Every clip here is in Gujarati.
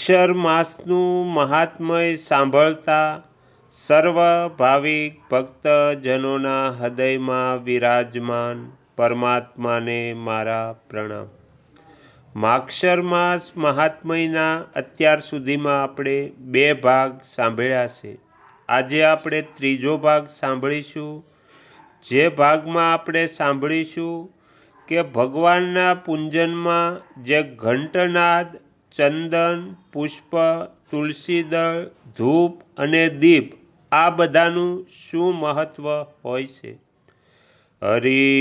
માક્ષર માસનું મહાત્મય સાંભળતા સર્વ ભાવિક ભક્તજનોના હૃદયમાં વિરાજમાન પરમાત્માને મારા પ્રણામ. માક્ષર માસ મહાત્મયના અત્યાર સુધીમાં આપણે બે ભાગ સાંભળ્યા છે. આજે આપણે ત્રીજો ભાગ સાંભળીશું. જે ભાગમાં આપણે સાંભળીશું કે ભગવાનના પૂંજનમાં જે ઘંટનાદ ચંદન, પુષ્પ તુલસીદળ ધૂપ અને દીપ આ બધાનું શું મહત્વ હોય છે? હરિ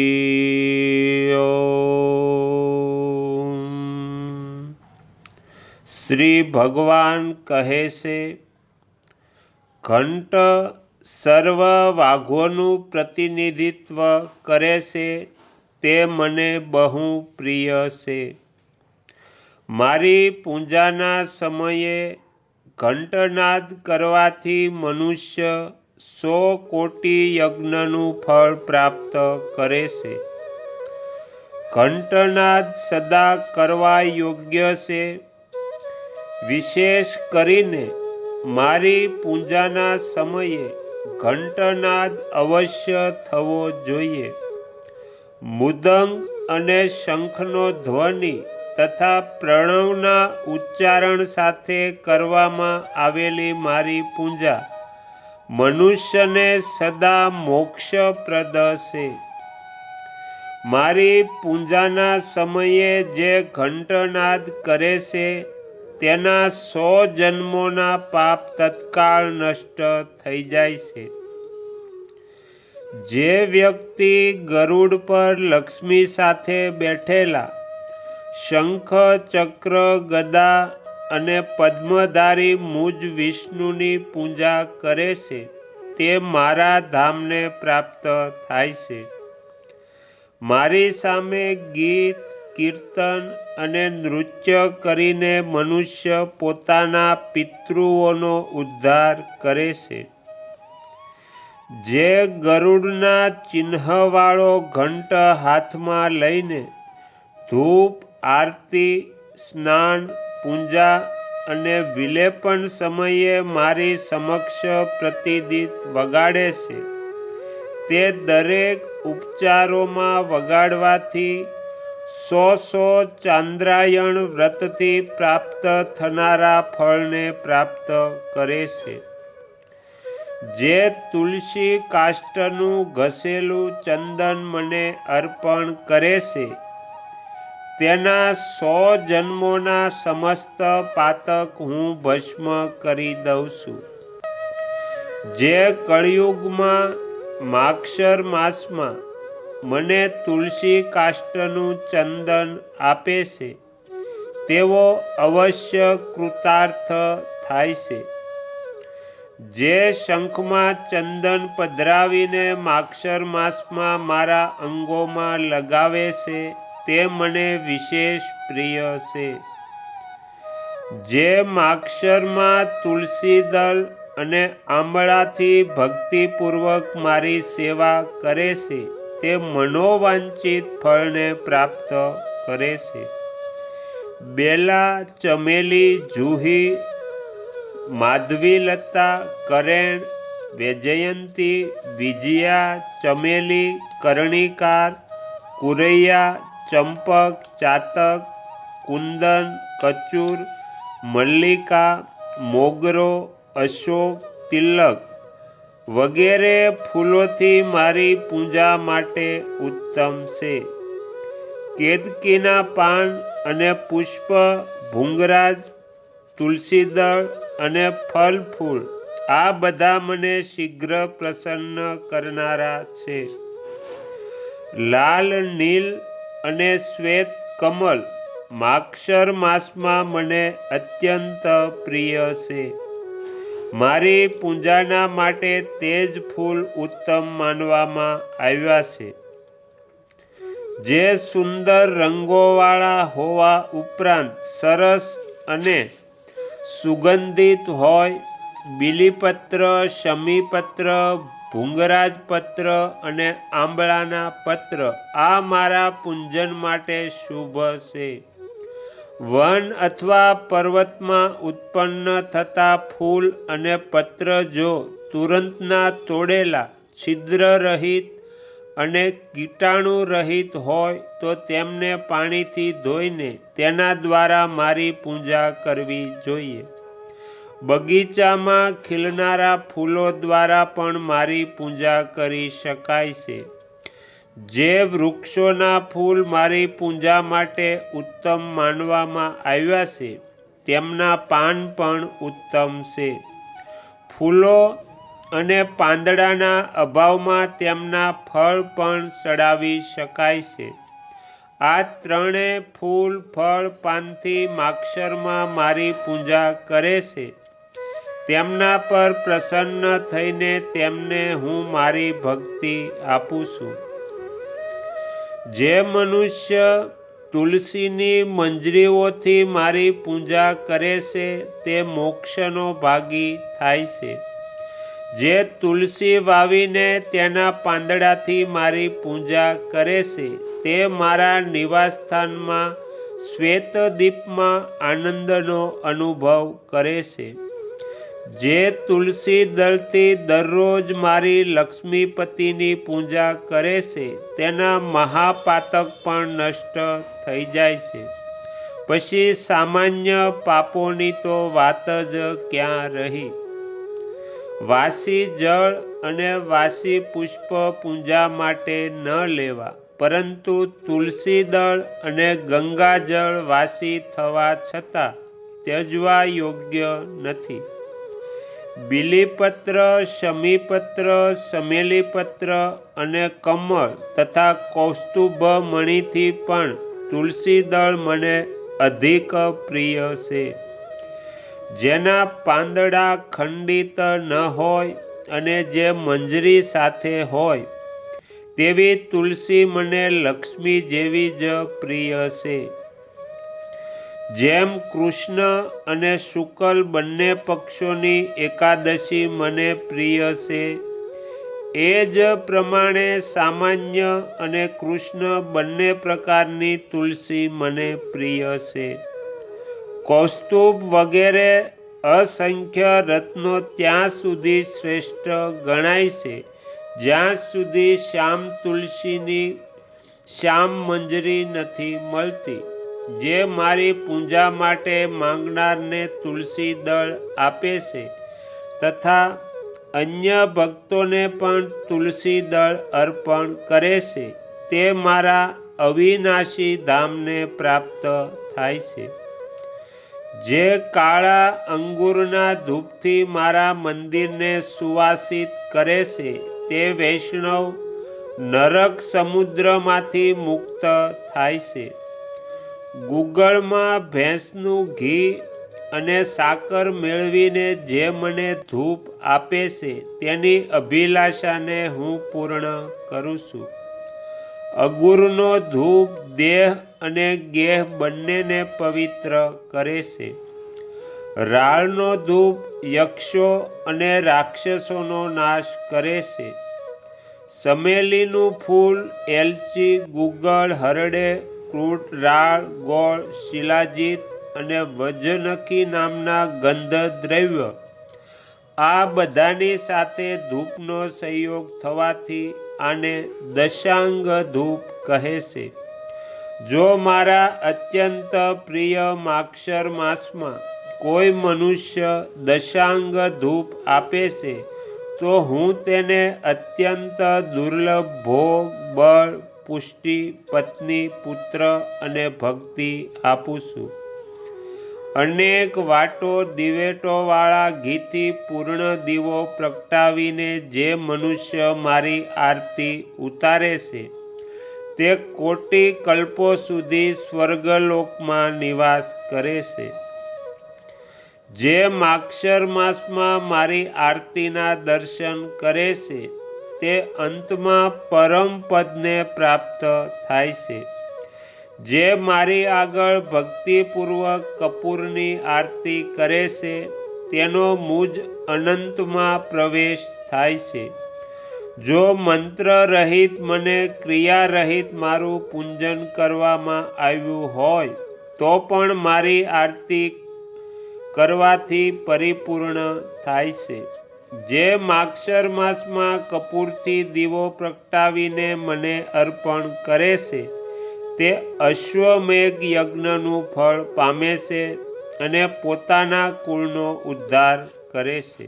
શ્રી ભગવાન કહે છે, ઘંટ સર્વ વાઘોનું પ્રતિનિધિત્વ કરે છે, તે મને બહુ પ્રિય છે. મારી પૂજાના સમયે ઘંટનાદ કરવાથી મનુષ્ય સો કોટી યજ્ઞનું ફળ પ્રાપ્ત કરે છે. ઘંટનાદ સદા કરવા યોગ્ય છે. વિશેષ કરીને મારી પૂજાના સમયે ઘંટનાદ અવશ્ય થવો જોઈએ. મુદંગ અને શંખનો ધ્વનિ તથા પ્રણવના ઉચ્ચારણ સાથે કરવામાં આવેલી મારી પૂજા. મનુષ્યને સદા મોક્ષપ્રદ છે. મારી પૂજાના સમયે જે ઘંટનાદ કરે છે, તેના સો જન્મોના પાપ તત્કાળ નષ્ટ થઈ જાય છે. જે વ્યક્તિ ગરુડ પર લક્ષ્મી સાથે બેઠેલા શંખ ચક્ર ગદા અને પદ્મધારી મુજ વિષ્ણુની પૂજા કરે છે, તે મારા ધામને પ્રાપ્ત થાય છે. મારી સામે ગીત, કીર્તન અને નૃત્ય કરીને મનુષ્ય પોતાના પિતૃઓનો ઉદ્ધાર કરે છે. જે ગરુડના ચિહ્નવાળો ઘંટ હાથમાં લઈને ધૂપ આરતી, સ્નાન, પૂજા અને વિલેપન સમયે મારી સમક્ષ પ્રતિદિત વગાડે છે. તે દરેક ઉપચારોમાં વગાડવાથી સો સો ચાંદ્રાયણ વ્રતથી પ્રાપ્ત થનારા ફળને પ્રાપ્ત કરે છે. જે તુલસી કાષ્ટનું ઘસેલું ચંદન મને અર્પણ કરે છે તેના સો જન્મોના સમસ્ત પાતક હું ભસ્મ કરી દઉં છું. જે કળિયુગમાં માક્ષર માસમાં મને તુલસી કાષ્ટનું ચંદન આપે છે તેઓ અવશ્ય કૃતાર્થ થાય છે. જે શંખમાં ચંદન પધરાવીને માક્ષર માસમાં મારા અંગોમાં લગાવે છે તે મને વિશેષ પ્રિય છે. જે અક્ષરમાં તુલસી દલ અને આંબળાથી ભક્તિપૂર્વક મારી સેવા કરે છે, તે મનોવાંચિત ફળને પ્રાપ્ત કરે છે. બેલા, ચમેલી, જુહી, માધવીલતા, કરેણ, વૈજયંતી, વિજયા, ચમેલી, કરણીકાર, કુરૈયા ચંપક, ચાતક, કુંદન, કચુર, મલ્લિકા, મોગરો, અશોક, તિલક વગેરે ફૂલોથી મારી પૂજા માટે ઉત્તમ છે. કેતકીના પાન અને પુષ્પ, ભૂંગરાજ, તુલસીદળ અને ફલ ફૂલ આ બધા મને શીઘ્ર પ્રસન્ન કરનારા છે. લાલ, નીલ અને શ્વેત કમલ માક્ષર માસમાં મને અત્યંત પ્રિય છે. મારી પૂજાના માટે તે જ ફૂલ ઉત્તમ માનવામાં આવ્યા છે. જે સુંદર રંગોવાળા હોવા ઉપરાંત સરસ અને સુગંધિત હોય, બીલીપત્ર, શમીપત્ર ભૂંગરાજ પત્ર અને આંબળાના પત્ર આ મારા પૂંજન માટે શુભ છે. વન અથવા પર્વતમાં ઉત્પન્ન થતા ફૂલ અને પત્ર જો તુરંતના તોડેલા, છિદ્ર રહિત અને કીટાણુ રહિત હોય તો તેમને પાણીથી ધોઈને તેના દ્વારા મારી પૂજા કરવી જોઈએ. બગીચામાં ખીલનારા ફૂલો દ્વારા પણ મારી પૂજા કરી શકાય છે. જે વૃક્ષોના ફૂલ મારી પૂજા માટે ઉત્તમ માનવામાં આવ્યા છે, તેમના પાન પણ ઉત્તમ છે. ફૂલો અને પાંદડાના અભાવમાં તેમના ફળ પણ ચડાવી શકાય છે. આ ત્રણે ફૂલ ફળ પાનથી માક્ષરમાં મારી પૂજા કરે છે. તેમના પર પ્રસન્ન થઈને તેમને હું મારી ભક્તિ આપું છું. જે મનુષ્ય તુલસીની મંજરીઓથી મારી પૂજા કરે છે, તે મોક્ષનો ભાગી થાય છે. જે તુલસી વાવીને તેના પાંદડાથી મારી પૂજા કરે છે, તે મારા નિવાસસ્થાનમાં શ્વેતદીપમાં આનંદનો અનુભવ કરે છે. જે તુલસી દળથી દરરોજ મારી લક્ષ્મીપતિની પૂજા કરે છે, તેના મહાપાતક પણ નષ્ટ થઈ જાય છે. પછી સામાન્ય પાપોની તો વાત જ ક્યાં રહી? વાસી જળ અને વાસી પુષ્પ પૂજા માટે ન લેવા, પરંતુ તુલસી દળ અને ગંગાજળ વાસી થવા છતાં ત્યજવા યોગ્ય નથી. બીલીપત્ર, શમીપત્ર સમેલીપત્ર અને કમળ તથા કૌસ્તુભ મણીથી પણ તુલસી દળ મને અધિક પ્રિય છે. જેના પાંદડા ખંડિત ન હોય અને જે મંજરી સાથે હોય, તેવી તુલસી મને લક્ષ્મી જેવી જ પ્રિય છે. જેમ કૃષ્ણ અને શુકલ બંને પક્ષોની એકાદશી મને પ્રિય છે, એ જ પ્રમાણે સામાન્ય અને કૃષ્ણ બંને પ્રકારની તુલસી મને પ્રિય છે. કૌસ્તુભ વગેરે અસંખ્ય રત્નો ત્યાં સુધી શ્રેષ્ઠ ગણાય છે. જ્યાં સુધી શ્યામ તુલસીની શ્યામ મંજરી નથી મળતી. જે મારી પૂજા માટે માંગનારને તુલસી દળ આપે છે તથા અન્ય ભક્તોને પણ તુલસી દળ અર્પણ કરે છે, તે મારા અવિનાશી ધામને પ્રાપ્ત થાય છે. જે કાળા અંગુરના ધૂપથી મારા મંદિરને સુવાસિત કરે છે, તે વૈષ્ણવ નરક સમુદ્રમાંથી મુક્ત થાય છે. ગુગળમાં ભેંસનું ઘી અને સાકર મેળવીને જે મને ધૂપ આપે છે તેની અભિલાષાને હું પૂર્ણ કરું છું. અગુરનો ધૂપ, દેહ અને ગેહ બંનેને પવિત્ર કરે છે. રાળનો ધૂપ યક્ષો અને રાક્ષસોનો નાશ કરે છે. સમેલીનું ફૂલ, એલચી, ગુગળ, હરડે રાળ, ગોળ, શિલાજીત અને વજનકી નામના ગંધ દ્રવ્ય આ બધાની સાથે ધૂપનો સંયોગ થવાથી આને દશાંગ ધૂપ કહે છે. જો મારા અત્યંત પ્રિય માક્ષર માસમાં કોઈ મનુષ્ય દશાંગ ધૂપ આપે છે, તો હું તેને અત્યંત દુર્લભ ભોગ, બળ પુષ્ટિ, પત્ની, પુત્ર અને ભક્તિ આપું છું અનેક વાટો દિવેટોવાળા ઘીથી પૂર્ણ દીવો પ્રગટાવીને જે મનુષ્ય મારી આરતી ઉતારે છે, તે કોટી કલ્પો સુધી સ્વર્ગલોકમાં નિવાસ કરે છે. જે માક્ષર માસમાં મારી આરતીના દર્શન કરે છે તે અંતમાં પરમ પદને પ્રાપ્ત થાય છે. જે મારી આગળ ભક્તિપૂર્વક કપૂરની આરતી કરે છે, તેનો મુજ અનંતમાં પ્રવેશ થાય છે. જો મંત્ર રહિત મને ક્રિયા રહિત મારું પૂજન કરવામાં આવ્યું હોય, તો પણ મારી આરતી કરવાથી પરિપૂર્ણ થાય છે. જે માક્ષર માસમાં કપૂરથી દીવો પ્રગટાવીને મને અર્પણ કરે છે, તે અશ્વમેઘ યજ્ઞનું ફળ પામે છે અને પોતાના કુળનો ઉદ્ધાર કરે છે.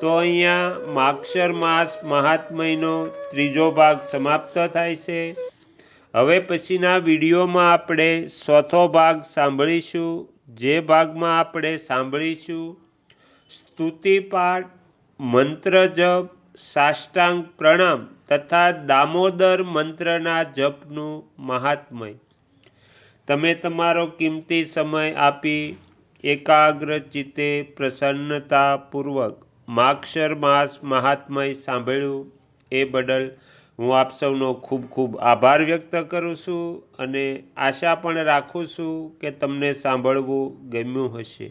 તો અહીંયા માક્ષર માસ મહાત્મયનો ત્રીજો ભાગ સમાપ્ત થાય છે. હવે પછીના વિડીયોમાં આપણે ચોથો ભાગ સાંભળીશું. જે ભાગમાં આપણે સાંભળીશું સ્તુતિ પાઠ, મંત્ર જપ, સાષ્ટાંગ પ્રણામ તથા દામોદર મંત્રના જપનું મહાત્મય. તમે તમારો કિંમતી સમય આપી એકાગ્ર ચિત્તે પ્રસન્નતાપૂર્વક માક્ષર માસ મહાત્મય સાંભળ્યું એ બદલ હું આપ સૌનો ખૂબ ખૂબ આભાર વ્યક્ત કરું છું અને આશા પણ રાખું છું કે તમને સાંભળવું ગમ્યું હશે.